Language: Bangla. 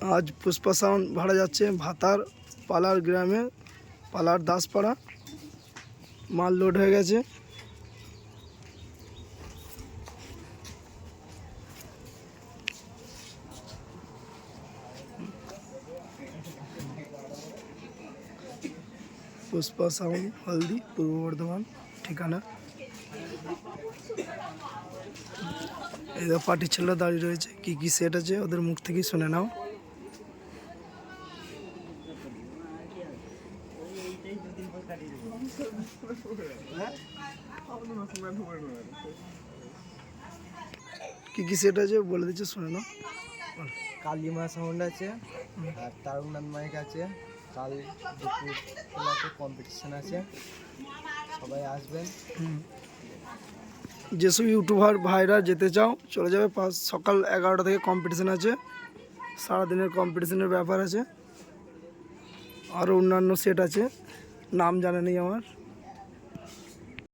আজ পুষ্পা সাউন্ড ভাড়া যাচ্ছে ভাতার পালার গ্রামে, পালার দাসপাড়া। মাল লোড হয়ে গেছে। পুষ্পা সাউন্ড, হলদি, পূর্ব বর্ধমান, ঠিকানা। এই পার্টির ছেলেরা দাঁড়িয়ে রয়েছে। কি কি সেট আছে? ওদের মুখ থেকেই শুনে নাও। কি কি সেট আছে বলে দিচ্ছে শুনে নাও। বল। কালিমা সাউন্ড আছে আর তারুণাথ মাইক আছে কাল দুপুর কম্পিটিশন আছে সবাই আসবেন যেসব ইউটিউবার ভাইরা যেতে চাও চলে যাবে পাঁচ সকাল এগারোটা থেকে কম্পিটিশন আছে। সারাদিনের কম্পিটিশনের ব্যাপার আছে। আরও অন্যান্য সেট আছে। নাম জানা নেই আমার।